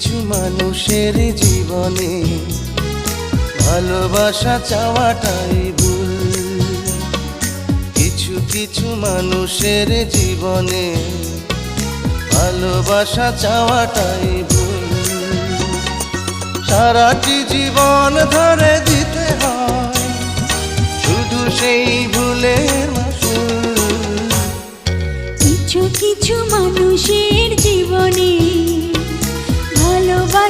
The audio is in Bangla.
কিছু মানুষের জীবনে ভালোবাসা চাওয়াটাই ভুল। কিছু কিছু মানুষের জীবনে ভালোবাসা চাওয়াটাই ভুল। সারাটি জীবন ধরে দিতে হয় শুধু সেই ভুলের মাসুল। কিছু কিছু মানুষের